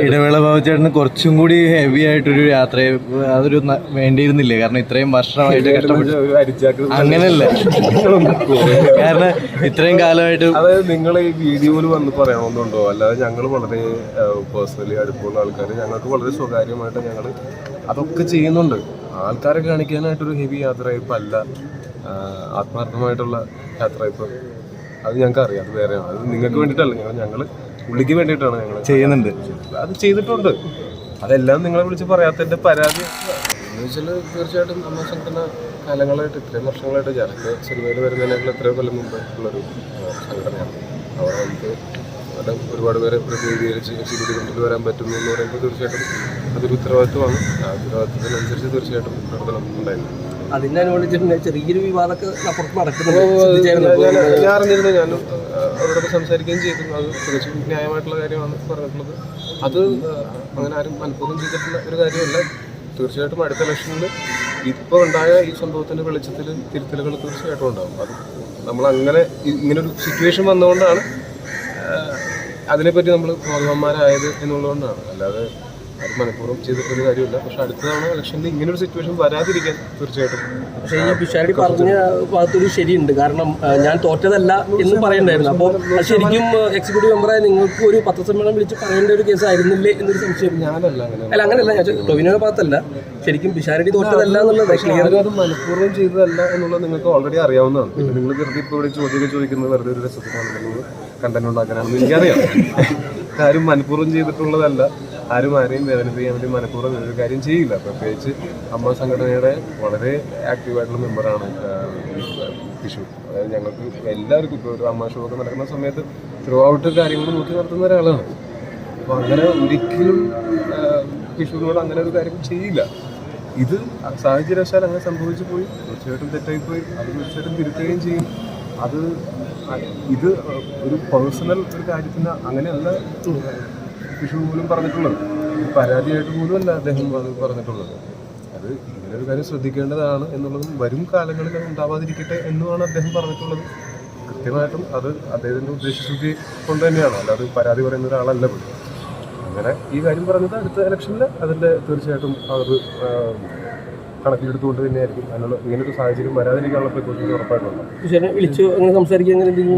ഇടവേള ബാബുചേട്ടന് കുറച്ചും കൂടി ഹെവി ആയിട്ടൊരു യാത്ര അതൊരു വേണ്ടിയിരുന്നില്ലേ? കാരണം ഇത്രയും വർഷമായിട്ട് കഷ്ടപ്പെട്ട് അങ്ങനല്ലേ. കാരണം ഇത്രയും കാലമായിട്ട് അതായത് നിങ്ങൾ ഈ വീഡിയോയിൽ വന്ന് പറയാമെന്നുണ്ടോ അല്ലാതെ ഞങ്ങൾ വളരെ പേഴ്സണലി അടുപ്പമുള്ള ആൾക്കാർ ഞങ്ങൾക്ക് വളരെ സ്വകാര്യമായിട്ട് ഞങ്ങൾ അതൊക്കെ ചെയ്യുന്നുണ്ട്. ആൾക്കാരെ കാണിക്കാനായിട്ടൊരു ഹെവി യാത്രയപ്പല്ല ആത്മാർത്ഥമായിട്ടുള്ള യാത്രയപ്പ് അത് ഞങ്ങൾക്ക് അറിയാം അത് വേറെയാണ്. അത് നിങ്ങൾക്ക് വേണ്ടിയിട്ടല്ല. ഞങ്ങൾ ഞങ്ങൾ പുള്ളിക്ക് വേണ്ടിയിട്ടാണ് ഞങ്ങൾ ചെയ്യുന്നുണ്ട്. അത് ചെയ്തിട്ടുണ്ട്. അതെല്ലാം നിങ്ങളെ വിളിച്ച് പറയാത്തതിന്റെ പരാതി. എന്ന് വെച്ചാൽ തീർച്ചയായിട്ടും നമ്മൾ സംഘടന കാലങ്ങളായിട്ട് ഇത്രയും വർഷങ്ങളായിട്ട് ഞാനൊക്കെ സിനിമയിൽ വരുന്നതിനേക്കാൾ എത്രയോ കൊല്ലം മുമ്പ് ഉള്ളൊരു സംഘടനയാണ്. അവിടെ നമുക്ക് അവിടെ ഒരുപാട് പേരെ പ്രതിനിധീകരിച്ച് എക്സിക്യൂട്ടീവ് കമ്മിറ്റിയിൽ വരാൻ പറ്റുന്നു എന്ന് പറയുമ്പോൾ തീർച്ചയായിട്ടും അതൊരു ഉത്തരവാദിത്വമാണ്. ആ ഉത്തരവാദിത്വത്തിനനുസരിച്ച് തീർച്ചയായിട്ടും പ്രവർത്തനം ഉണ്ടായിരുന്നു. അതിനനുസരിച്ചിട്ട് ചെറിയൊരു വിവാദമൊക്കെ അപ്പുറത്ത് നടക്കുന്നു ഞാൻ അറിഞ്ഞിരുന്നു. ഞാൻ അവരോടൊക്കെ സംസാരിക്കുകയും ചെയ്തു. അത് തികച്ചും ന്യായമായിട്ടുള്ള കാര്യമാണ് പറഞ്ഞിട്ടുള്ളത്. അത് അങ്ങനെ ആരും മനഃപൂർവം ചെയ്തിട്ടുള്ള ഒരു കാര്യമല്ല. തീർച്ചയായിട്ടും അടുത്ത ഇലക്ഷനിൽ ഇപ്പോൾ ഉണ്ടായ ഈ സംഭവത്തിന്റെ വെളിച്ചത്തിൽ തിരുത്തലുകൾ തീർച്ചയായിട്ടും ഉണ്ടാകും. അത് നമ്മൾ അങ്ങനെ ഇങ്ങനൊരു സിറ്റുവേഷൻ വന്നുകൊണ്ടാണ് അതിനെപ്പറ്റി നമ്മൾ ബോധവാന്മാരായത് എന്നുള്ളതുകൊണ്ടാണ്. അല്ലാതെ അത് മനഃപൂർവം ചെയ്തിട്ടൊരു കാര്യമില്ല. പക്ഷെ അടുത്ത തവണ ഇലക്ഷനിൽ ഇങ്ങനെ ഒരു സിറ്റുവേഷൻ വരാതിരിക്കാൻ തീർച്ചയായിട്ടും പക്ഷേ ഈ പിഷാരി പറഞ്ഞ ഭാഗത്തൊരു ശരിയുണ്ട്. കാരണം ഞാൻ തോറ്റതല്ല എന്ന് പറയണ്ടായിരുന്നു അപ്പോൾ ശരിക്കും എക്സിക്യൂട്ടീവ് മെമ്പറായ നിങ്ങൾക്ക് ഒരു പത്രസമ്മേളനം വിളിച്ച് പറയേണ്ട ഒരു കേസ് ആയിരുന്നില്ലേ എന്നൊരു സംശയം. ഞാനല്ല അല്ല അങ്ങനെയല്ല ഞാൻ ടൊവിനോയുടെ ഭാഗത്തല്ല. ശരിക്കും പിഷാരടി തോറ്റതല്ല എന്നുള്ളത് ക്ലിയർ അത് മനഃപൂർവം ചെയ്തതല്ല എന്നുള്ളത് നിങ്ങൾക്ക് ഓൾറെഡി അറിയാവുന്നതാണ്. നിങ്ങൾ വെറുതെ ഇപ്പോൾ ഇവിടെ ചോദ്യം ചോദിക്കുന്നത് വെറുതെ ഒരു രസത്തിനാണ് കണ്ടന്റ് ഉണ്ടാക്കാനാണെന്ന് എനിക്കറിയാം. ആരും മനഃപൂർവം ചെയ്തിട്ടുള്ളതല്ല. ആരും ആരെയും വേദനിപ്പിക്കാൻ വേണ്ടി മനഃപൂർവം ഒരു കാര്യം ചെയ്യില്ല. പ്രത്യേകിച്ച് അമ്മ സംഘടനയുടെ വളരെ ആക്റ്റീവായിട്ടുള്ള മെമ്പറാണ് വിഷു അതായത് ഞങ്ങൾക്ക് എല്ലാവർക്കും ഇപ്പോൾ ഒരു അമ്മ ഷോ നടക്കുന്ന സമയത്ത് ത്രൂ ഔട്ട് കാര്യങ്ങൾ നോക്കി നടത്തുന്ന ഒരാളാണ്. അപ്പോൾ അങ്ങനെ ഒരിക്കലും വിഷുവിനോട് അങ്ങനെ ഒരു കാര്യം ചെയ്യില്ല. ഇത് സാഹചര്യവശാൽ അങ്ങനെ സംഭവിച്ചു പോയി. തീർച്ചയായിട്ടും തെറ്റായിപ്പോയി അത് തീർച്ചയായിട്ടും തിരുത്തുകയും ചെയ്യും. അത് ഇത് ഒരു പേഴ്സണൽ ഒരു കാര്യത്തിന് അങ്ങനെയല്ല. വിഷു പോലും പറഞ്ഞിട്ടുള്ളത്. പരാതിയായിട്ട് പോലും അല്ല അദ്ദേഹം അത് പറഞ്ഞിട്ടുള്ളത്. അത് ഇങ്ങനെ ഒരു കാര്യം ശ്രദ്ധിക്കേണ്ടതാണ് എന്നുള്ളതും വരും കാലങ്ങളിൽ അത് ഉണ്ടാവാതിരിക്കട്ടെ എന്നുമാണ് അദ്ദേഹം പറഞ്ഞിട്ടുള്ളത്. കൃത്യമായിട്ടും അത് അദ്ദേഹത്തിന്റെ ഉദ്ദേശശുദ്ധി കൊണ്ട് തന്നെയാണ്. അല്ലാതെ പരാതി പറയുന്ന ഒരാളല്ല പോലും. അങ്ങനെ ഈ കാര്യം പറഞ്ഞത് അടുത്ത ഇലക്ഷനിൽ അതിന്റെ തീർച്ചയായിട്ടും അവർ കണക്കിലെടുത്തുകൊണ്ട് തന്നെയായിരിക്കും. അതിനുള്ള ഇങ്ങനൊരു സാഹചര്യം വരാതിരിക്കാനുള്ള പ്രിക്കോഷൻസ് ഉറപ്പായിട്ടുണ്ട്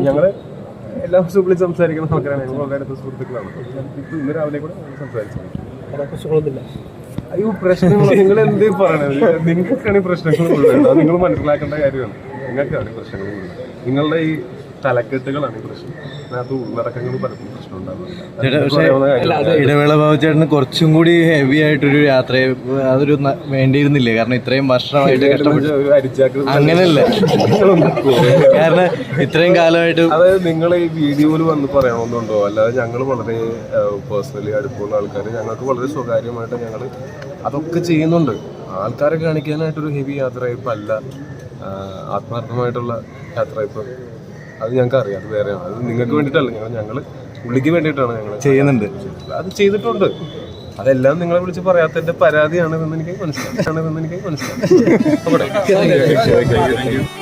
ഞങ്ങൾ എല്ലാ ദിവസവും വിളിച്ച് സംസാരിക്കുന്ന ആൾക്കാരാണ് ഞങ്ങൾ വളരെ അടുത്ത സുഹൃത്തുക്കളാണ്. ഇപ്പോൾ ഇന്ന് രാവിലെ കൂടെ സംസാരിച്ചില്ല സംസാരിച്ചു അയ്യോ പ്രശ്നങ്ങൾ നിങ്ങൾ എന്തേ പറയണത് നിങ്ങൾക്കാണ് പ്രശ്നങ്ങൾ നിങ്ങൾ മനസ്സിലാക്കേണ്ട കാര്യമാണ്. നിങ്ങൾക്കാണ് പ്രശ്നങ്ങൾ നിങ്ങളുടെ ഈ തലക്കെട്ടുകളാണ് ഈ പ്രശ്നം. അതിനകത്ത് ഉള്ളടക്കങ്ങൾ പലപ്പോഴും പ്രശ്നം ഉണ്ടാകുന്നില്ല ഇടവേള ബാബുചേട്ടന് കുറച്ചും കൂടി ഹെവി ആയിട്ടൊരു യാത്ര അതൊരു വേണ്ടിയിരുന്നില്ലേ? കാരണം ഇത്രയും വർഷമായിട്ട് കഷ്ടപ്പെട്ട് അങ്ങനല്ല? കാരണം ഇത്രയും കാലമായിട്ട് അതായത് നിങ്ങൾ ഈ വീഡിയോയിൽ വന്ന് പറയണമെന്നുണ്ടോ? അല്ലാതെ ഞങ്ങൾ വളരെ പേഴ്സണലി അടുപ്പമുള്ള ആൾക്കാർ ഞങ്ങൾക്ക് വളരെ സ്വകാര്യമായിട്ട് ഞങ്ങൾ അതൊക്കെ ചെയ്യുന്നുണ്ട്. ആൾക്കാരെ കാണിക്കാനായിട്ടൊരു ഹെവി യാത്രയപ്പല്ല ആത്മാർത്ഥമായിട്ടുള്ള യാത്രയപ്പ് അത് ഞങ്ങൾക്ക് അറിയാം അത് വേറെയാണ്. അത് നിങ്ങൾക്ക് വേണ്ടിയിട്ടല്ല ഞങ്ങൾ ഞങ്ങൾ പുള്ളിക്ക് വേണ്ടിയിട്ടാണ് ഞങ്ങൾ ചെയ്യുന്നുണ്ട്. അത് ചെയ്തിട്ടുണ്ട്. അതെല്ലാം നിങ്ങളെ വിളിച്ച് പറയാത്തതിന്റെ പരാതിയാണ് എന്ന് എനിക്ക് മനസ്സിലായി. എന്ന് എനിക്ക് മനസ്സിലായി